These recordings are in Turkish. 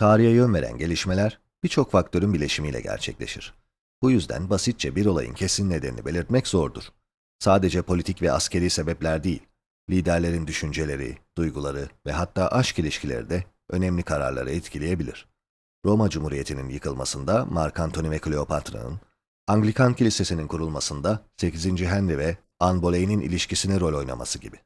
Tarihe yön veren gelişmeler birçok faktörün bileşimiyle gerçekleşir. Bu yüzden basitçe bir olayın kesin nedenini belirtmek zordur. Sadece politik ve askeri sebepler değil, liderlerin düşünceleri, duyguları ve hatta aşk ilişkileri de önemli kararları etkileyebilir. Roma Cumhuriyeti'nin yıkılmasında Mark Antony ve Kleopatra'nın, Anglikan Kilisesi'nin kurulmasında 8. Henry ve Anne Boleyn'in ilişkisine rol oynaması gibi.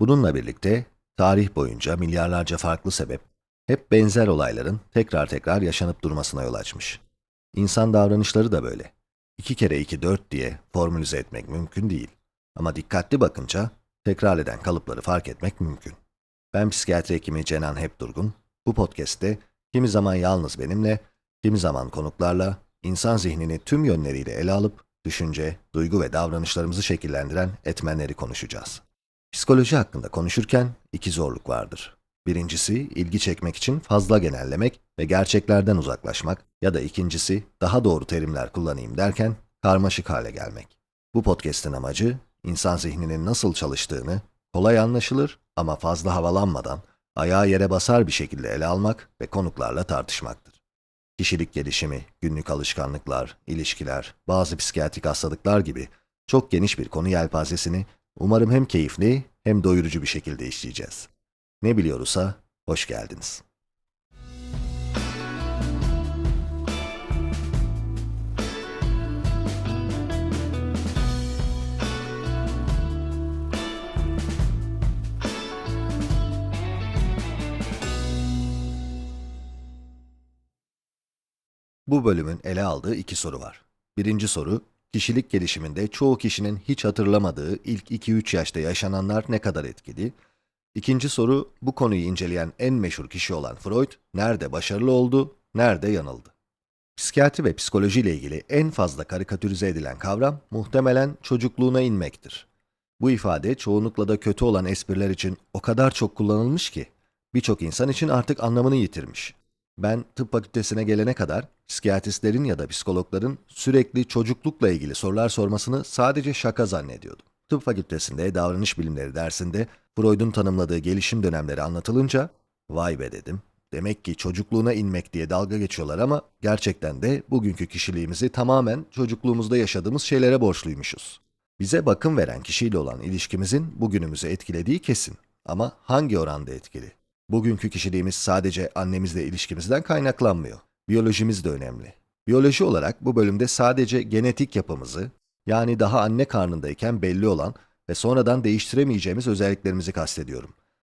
Bununla birlikte tarih boyunca milyarlarca farklı sebep hep benzer olayların tekrar tekrar yaşanıp durmasına yol açmış. İnsan davranışları da böyle. İki kere iki dört diye formülize etmek mümkün değil. Ama dikkatli bakınca tekrar eden kalıpları fark etmek mümkün. Ben psikiyatri hekimi Cenan Hepdurgun. Bu podcast'te kimi zaman yalnız benimle, kimi zaman konuklarla insan zihnini tüm yönleriyle ele alıp düşünce, duygu ve davranışlarımızı şekillendiren etmenleri konuşacağız. Psikoloji hakkında konuşurken iki zorluk vardır. Birincisi ilgi çekmek için fazla genellemek ve gerçeklerden uzaklaşmak ya da ikincisi daha doğru terimler kullanayım derken karmaşık hale gelmek. Bu podcast'in amacı insan zihninin nasıl çalıştığını kolay anlaşılır ama fazla havalanmadan ayağı yere basar bir şekilde ele almak ve konuklarla tartışmaktır. Kişilik gelişimi, günlük alışkanlıklar, ilişkiler, bazı psikiyatrik hastalıklar gibi çok geniş bir konu yelpazesini umarım hem keyifli hem doyurucu bir şekilde işleyeceğiz. Ne biliyoruzsa hoş geldiniz. Bu bölümün ele aldığı iki soru var. Birinci soru, kişilik gelişiminde çoğu kişinin hiç hatırlamadığı ilk 2-3 yaşta yaşananlar ne kadar etkili? İkinci soru, bu konuyu inceleyen en meşhur kişi olan Freud, nerede başarılı oldu, nerede yanıldı? Psikiyatri ve psikoloji ile ilgili en fazla karikatürize edilen kavram muhtemelen çocukluğuna inmektir. Bu ifade çoğunlukla da kötü olan espriler için o kadar çok kullanılmış ki, birçok insan için artık anlamını yitirmiş. Ben tıp fakültesine gelene kadar psikiyatristlerin ya da psikologların sürekli çocuklukla ilgili sorular sormasını sadece şaka zannediyordum. Tıp fakültesinde davranış bilimleri dersinde Freud'un tanımladığı gelişim dönemleri anlatılınca vay be dedim. Demek ki çocukluğuna inmek diye dalga geçiyorlar ama gerçekten de bugünkü kişiliğimizi tamamen çocukluğumuzda yaşadığımız şeylere borçluymuşuz. Bize bakım veren kişiyle olan ilişkimizin bugünümüzü etkilediği kesin. Ama hangi oranda etkili? Bugünkü kişiliğimiz sadece annemizle ilişkimizden kaynaklanmıyor. Biyolojimiz de önemli. Biyoloji olarak bu bölümde sadece genetik yapımızı, yani daha anne karnındayken belli olan ve sonradan değiştiremeyeceğimiz özelliklerimizi kastediyorum.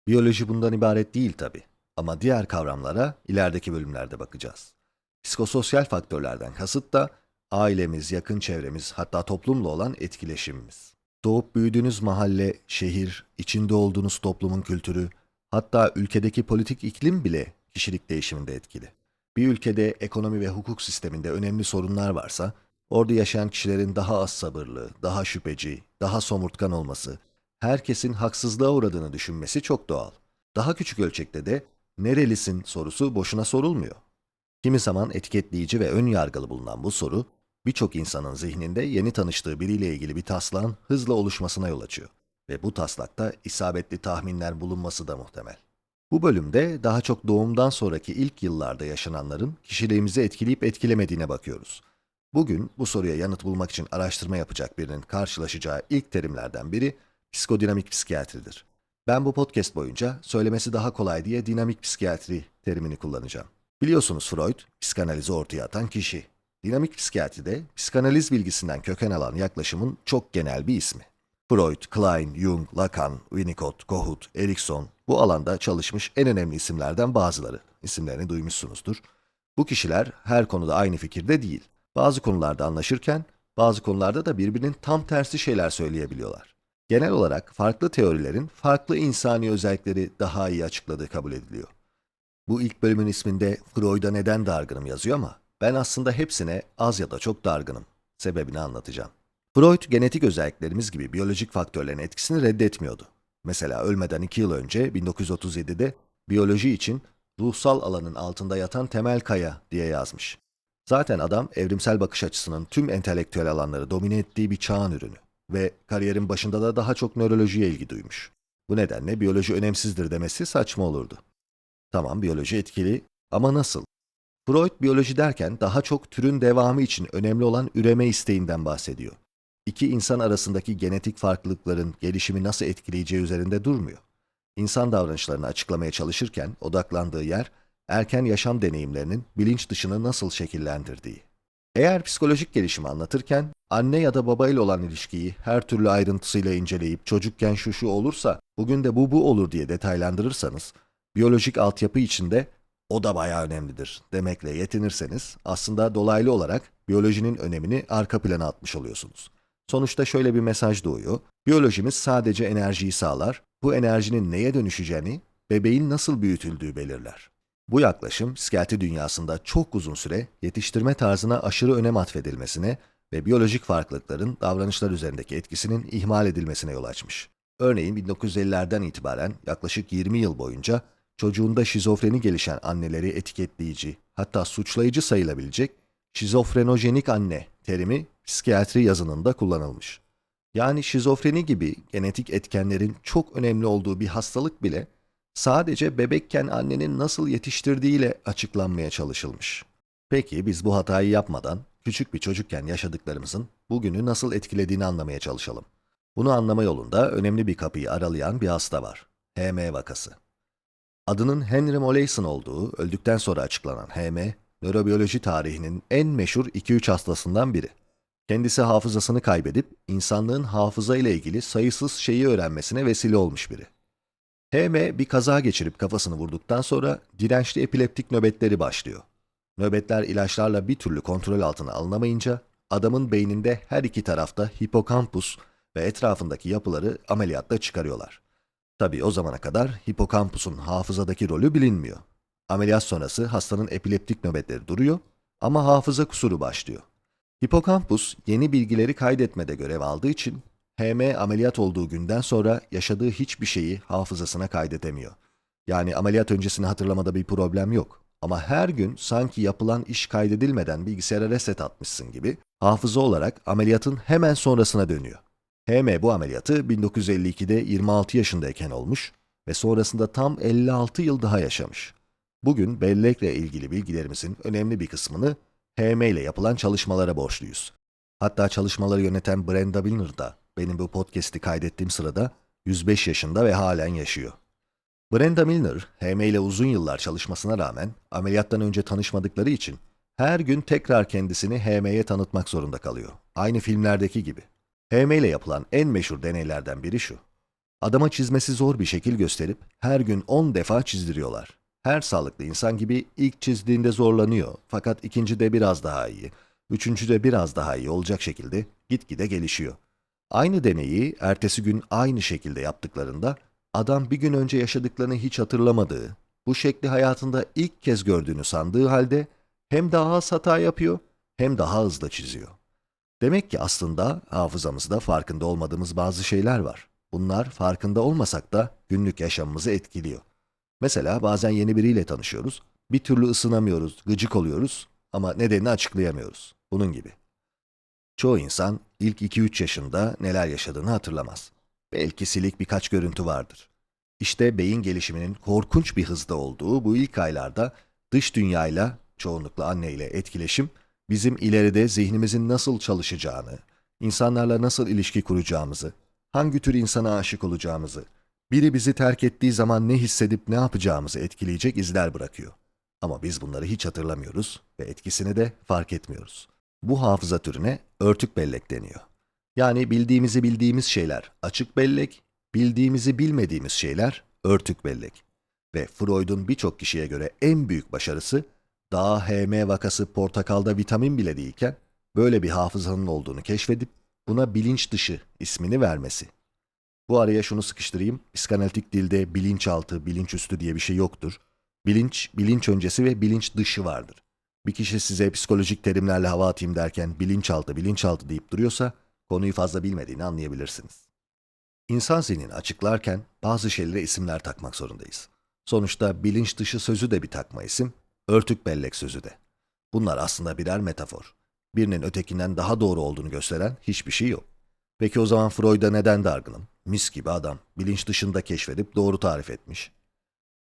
Biyoloji bundan ibaret değil tabi. Ama diğer kavramlara ilerideki bölümlerde bakacağız. Psikososyal faktörlerden kasıt da ailemiz, yakın çevremiz, hatta toplumla olan etkileşimimiz. Doğup büyüdüğünüz mahalle, şehir, içinde olduğunuz toplumun kültürü, hatta ülkedeki politik iklim bile kişilik değişiminde etkili. Bir ülkede ekonomi ve hukuk sisteminde önemli sorunlar varsa, orada yaşayan kişilerin daha az sabırlı, daha şüpheci, daha somurtkan olması, herkesin haksızlığa uğradığını düşünmesi çok doğal. Daha küçük ölçekte de nerelisin sorusu boşuna sorulmuyor. Kimi zaman etiketleyici ve ön yargılı bulunan bu soru, birçok insanın zihninde yeni tanıştığı biriyle ilgili bir taslağın hızla oluşmasına yol açıyor. Ve bu taslakta isabetli tahminler bulunması da muhtemel. Bu bölümde daha çok doğumdan sonraki ilk yıllarda yaşananların kişiliğimizi etkileyip etkilemediğine bakıyoruz. Bugün bu soruya yanıt bulmak için araştırma yapacak birinin karşılaşacağı ilk terimlerden biri psikodinamik psikiyatridir. Ben bu podcast boyunca söylemesi daha kolay diye dinamik psikiyatri terimini kullanacağım. Biliyorsunuz Freud, psikanalizi ortaya atan kişi. Dinamik psikiyatride psikanaliz bilgisinden köken alan yaklaşımın çok genel bir ismi. Freud, Klein, Jung, Lacan, Winnicott, Kohut, Erikson bu alanda çalışmış en önemli isimlerden bazıları. İsimlerini duymuşsunuzdur. Bu kişiler her konuda aynı fikirde değil. Bazı konularda anlaşırken bazı konularda da birbirinin tam tersi şeyler söyleyebiliyorlar. Genel olarak farklı teorilerin farklı insani özellikleri daha iyi açıkladığı kabul ediliyor. Bu ilk bölümün isminde Freud'a neden dargınım yazıyor ama ben aslında hepsine az ya da çok dargınım. Sebebini anlatacağım. Freud genetik özelliklerimiz gibi biyolojik faktörlerin etkisini reddetmiyordu. Mesela ölmeden 2 yıl önce 1937'de biyoloji için ruhsal alanın altında yatan temel kaya diye yazmış. Zaten adam evrimsel bakış açısının tüm entelektüel alanları domine ettiği bir çağın ürünü ve kariyerin başında da daha çok nörolojiye ilgi duymuş. Bu nedenle biyoloji önemsizdir demesi saçma olurdu. Tamam biyoloji etkili Ama nasıl? Freud biyoloji derken daha çok türün devamı için önemli olan üreme isteğinden bahsediyor. İki insan arasındaki genetik farklılıkların gelişimi nasıl etkileyeceği üzerinde durmuyor. İnsan davranışlarını açıklamaya çalışırken odaklandığı yer erken yaşam deneyimlerinin bilinç dışını nasıl şekillendirdiği. Eğer psikolojik gelişimi anlatırken anne ya da baba ile olan ilişkiyi her türlü ayrıntısıyla inceleyip çocukken şu şu olursa bugün de bu bu olur diye detaylandırırsanız biyolojik altyapı içinde o da bayağı önemlidir demekle yetinirseniz aslında dolaylı olarak biyolojinin önemini arka plana atmış oluyorsunuz. Sonuçta şöyle bir mesaj doğuyor. Biyolojimiz sadece enerjiyi sağlar, bu enerjinin neye dönüşeceğini, bebeğin nasıl büyütüldüğü belirler. Bu yaklaşım, psikiyatri dünyasında çok uzun süre yetiştirme tarzına aşırı önem atfedilmesine ve biyolojik farklılıkların davranışlar üzerindeki etkisinin ihmal edilmesine yol açmış. Örneğin 1950'lerden itibaren yaklaşık 20 yıl boyunca çocuğunda şizofreni gelişen anneleri etiketleyici, hatta suçlayıcı sayılabilecek şizofrenojenik anne terimi psikiyatri yazınında kullanılmış. Yani şizofreni gibi genetik etkenlerin çok önemli olduğu bir hastalık bile sadece bebekken annenin nasıl yetiştirdiğiyle açıklanmaya çalışılmış. Peki biz bu hatayı yapmadan küçük bir çocukken yaşadıklarımızın bugünü nasıl etkilediğini anlamaya çalışalım. Bunu anlama yolunda önemli bir kapıyı aralayan bir hasta var. HM vakası. Adının Henry Molaison olduğu öldükten sonra açıklanan HM, nörobiyoloji tarihinin en meşhur 2-3 hastasından biri. Kendisi hafızasını kaybedip insanlığın hafıza ile ilgili sayısız şeyi öğrenmesine vesile olmuş biri. HM bir kaza geçirip kafasını vurduktan sonra dirençli epileptik nöbetleri başlıyor. Nöbetler ilaçlarla bir türlü kontrol altına alınamayınca adamın beyninde her iki tarafta hipokampus ve etrafındaki yapıları ameliyatla çıkarıyorlar. Tabii o zamana kadar hipokampusun hafızadaki rolü bilinmiyor. Ameliyat sonrası hastanın epileptik nöbetleri duruyor ama hafıza kusuru başlıyor. Hipokampus yeni bilgileri kaydetmede görev aldığı için HM ameliyat olduğu günden sonra yaşadığı hiçbir şeyi hafızasına kaydedemiyor. Yani ameliyat öncesini hatırlamada bir problem yok. Ama her gün sanki yapılan iş kaydedilmeden bilgisayara reset atmışsın gibi hafıza olarak ameliyatın hemen sonrasına dönüyor. HM bu ameliyatı 1952'de 26 yaşındayken olmuş ve sonrasında tam 56 yıl daha yaşamış. Bugün bellekle ilgili bilgilerimizin önemli bir kısmını HM ile yapılan çalışmalara borçluyuz. Hatta çalışmaları yöneten Brenda Milner da benim bu podcast'i kaydettiğim sırada 105 yaşında ve halen yaşıyor. Brenda Milner, HM ile uzun yıllar çalışmasına rağmen ameliyattan önce tanışmadıkları için her gün tekrar kendisini HM'ye tanıtmak zorunda kalıyor. Aynı filmlerdeki gibi. HM ile yapılan en meşhur deneylerden biri şu. Adama çizmesi zor bir şekil gösterip her gün 10 defa çizdiriyorlar. Her sağlıklı insan gibi ilk çizdiğinde zorlanıyor fakat ikincide biraz daha iyi, üçüncüde biraz daha iyi olacak şekilde gitgide gelişiyor. Aynı deneyi ertesi gün aynı şekilde yaptıklarında adam bir gün önce yaşadıklarını hiç hatırlamadığı, bu şekli hayatında ilk kez gördüğünü sandığı halde hem daha az hata yapıyor hem daha hızlı çiziyor. Demek ki aslında hafızamızda farkında olmadığımız bazı şeyler var. Bunlar farkında olmasak da günlük yaşamımızı etkiliyor. Mesela bazen yeni biriyle tanışıyoruz, bir türlü ısınamıyoruz, gıcık oluyoruz ama nedenini açıklayamıyoruz. Bunun gibi. Çoğu insan ilk 2-3 yaşında neler yaşadığını hatırlamaz. Belki silik birkaç görüntü vardır. İşte beyin gelişiminin korkunç bir hızda olduğu bu ilk aylarda dış dünyayla, çoğunlukla anneyle etkileşim, bizim ileride zihnimizin nasıl çalışacağını, insanlarla nasıl ilişki kuracağımızı, hangi tür insana aşık olacağımızı, biri bizi terk ettiği zaman ne hissedip ne yapacağımızı etkileyecek izler bırakıyor. Ama biz bunları hiç hatırlamıyoruz ve etkisini de fark etmiyoruz. Bu hafıza türüne örtük bellek deniyor. Yani bildiğimizi bildiğimiz şeyler açık bellek, bildiğimizi bilmediğimiz şeyler örtük bellek. Ve Freud'un birçok kişiye göre en büyük başarısı, daha HM vakası portakalda vitamin bile değilken, böyle bir hafızanın olduğunu keşfedip, buna bilinç dışı ismini vermesi. Bu araya şunu sıkıştırayım, psikanalitik dilde bilinçaltı, bilinçüstü diye bir şey yoktur. Bilinç, bilinç öncesi ve bilinç dışı vardır. Bir kişi size psikolojik terimlerle hava atayım derken bilinçaltı, bilinçaltı deyip duruyorsa, konuyu fazla bilmediğini anlayabilirsiniz. İnsan zihnini açıklarken bazı şeylere isimler takmak zorundayız. Sonuçta bilinç dışı sözü de bir takma isim, örtük bellek sözü de. Bunlar aslında birer metafor. Birinin ötekinden daha doğru olduğunu gösteren hiçbir şey yok. Peki o zaman Freud'a neden dargınım? Mis gibi adam, bilinç dışında keşfedip doğru tarif etmiş.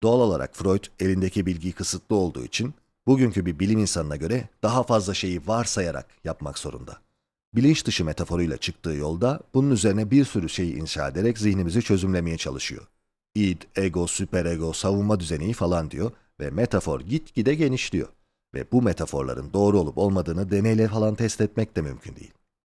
Doğal olarak Freud elindeki bilgi kısıtlı olduğu için bugünkü bir bilim insanına göre daha fazla şeyi varsayarak yapmak zorunda. Bilinç dışı metaforuyla çıktığı yolda bunun üzerine bir sürü şeyi inşa ederek zihnimizi çözümlemeye çalışıyor. İd, ego, süperego, savunma düzeni falan diyor ve metafor gitgide genişliyor. Ve bu metaforların doğru olup olmadığını deneyle falan test etmek de mümkün değil.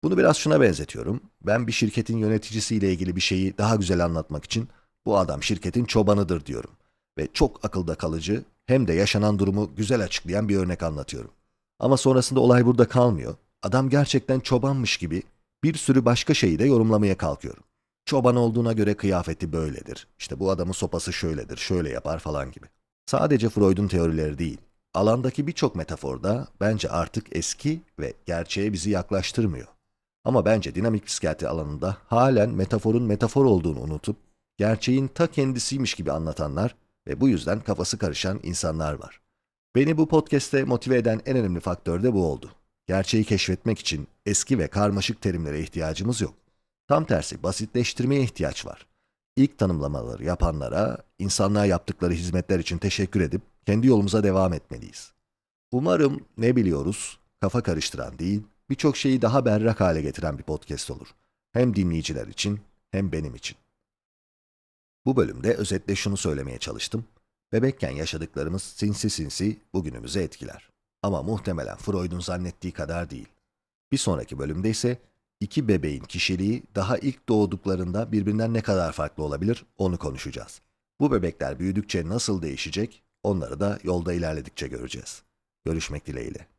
Bunu biraz şuna benzetiyorum. Ben bir şirketin yöneticisiyle ilgili bir şeyi daha güzel anlatmak için bu adam şirketin çobanıdır diyorum. Ve çok akılda kalıcı hem de yaşanan durumu güzel açıklayan bir örnek anlatıyorum. Ama sonrasında olay burada kalmıyor. Adam gerçekten çobanmış gibi bir sürü başka şeyi de yorumlamaya kalkıyorum. Çoban olduğuna göre kıyafeti böyledir. İşte bu adamın sopası şöyledir, şöyle yapar falan gibi. Sadece Freud'un teorileri değil. Alandaki birçok metaforda bence artık eski ve gerçeğe bizi yaklaştırmıyor. Ama bence dinamik psikiyatri alanında halen metaforun metafor olduğunu unutup gerçeğin ta kendisiymiş gibi anlatanlar ve bu yüzden kafası karışan insanlar var. Beni bu podcast'te motive eden en önemli faktör de bu oldu. Gerçeği keşfetmek için eski ve karmaşık terimlere ihtiyacımız yok. Tam tersi basitleştirmeye ihtiyaç var. İlk tanımlamaları yapanlara, insanlığa yaptıkları hizmetler için teşekkür edip kendi yolumuza devam etmeliyiz. Umarım ne biliyoruz, kafa karıştıran değil, birçok şeyi daha berrak hale getiren bir podcast olur. Hem dinleyiciler için hem benim için. Bu bölümde özetle şunu söylemeye çalıştım. Bebekken yaşadıklarımız sinsi sinsi bugünümüzü etkiler. Ama muhtemelen Freud'un zannettiği kadar değil. Bir sonraki bölümde ise iki bebeğin kişiliği daha ilk doğduklarında birbirinden ne kadar farklı olabilir onu konuşacağız. Bu bebekler büyüdükçe nasıl değişecek onları da yolda ilerledikçe göreceğiz. Görüşmek dileğiyle.